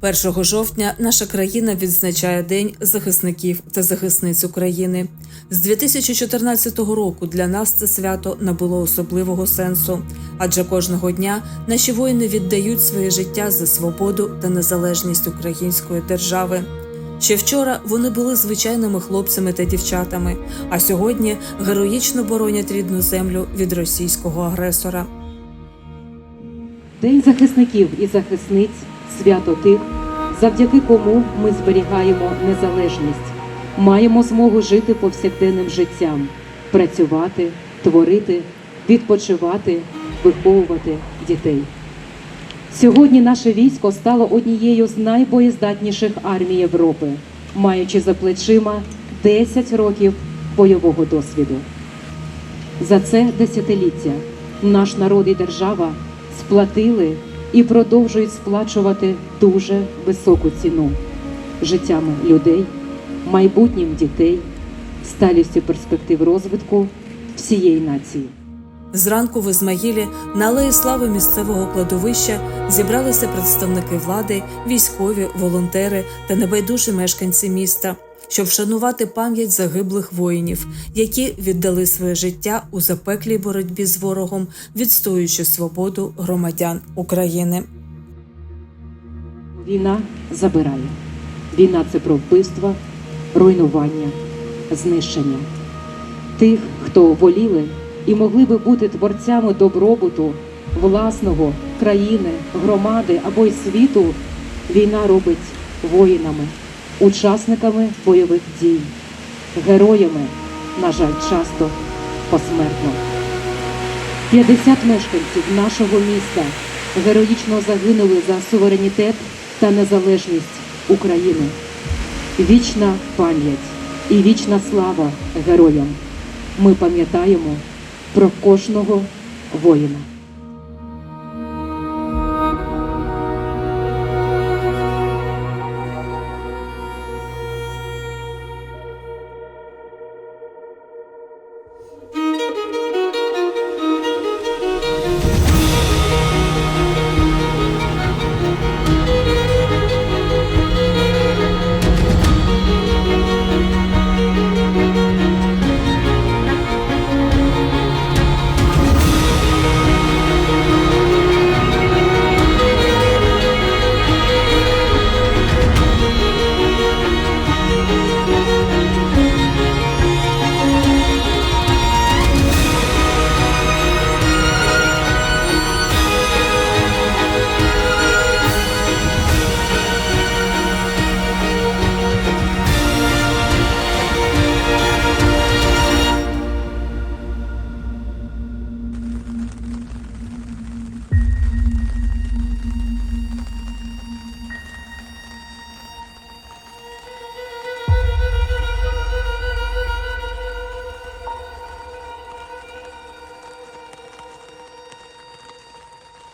1 жовтня наша країна відзначає День захисників та захисниць України. З 2014 року для нас це свято набуло особливого сенсу, адже кожного дня наші воїни віддають своє життя за свободу та незалежність української держави. Ще вчора вони були звичайними хлопцями та дівчатами, а сьогодні героїчно боронять рідну землю від російського агресора. День захисників і захисниць свято тих, завдяки кому ми зберігаємо незалежність, маємо змогу жити повсякденним життям, працювати, творити, відпочивати, виховувати дітей. Сьогодні наше військо стало однією з найбоєздатніших армій Європи, маючи за плечима 10 років бойового досвіду. За це десятиліття наш народ і держава сплатили і продовжують сплачувати дуже високу ціну життями людей, майбутнім дітей, сталістю перспектив розвитку всієї нації. Зранку в Ізмаїлі на алеї слави місцевого кладовища зібралися представники влади, військові, волонтери та небайдужі мешканці міста, щоб вшанувати пам'ять загиблих воїнів, які віддали своє життя у запеклій боротьбі з ворогом, відстоюючи свободу громадян України. Війна забирає. Війна це про вбивства, руйнування, знищення. Тих, хто воліли і могли би бути творцями добробуту, власного країни, громади або й світу, війна робить воїнами, учасниками бойових дій, героями, на жаль, часто посмертно. 50 мешканців нашого міста героїчно загинули за суверенітет та незалежність України. Вічна пам'ять і вічна слава героям. Ми пам'ятаємо про кожного воїна.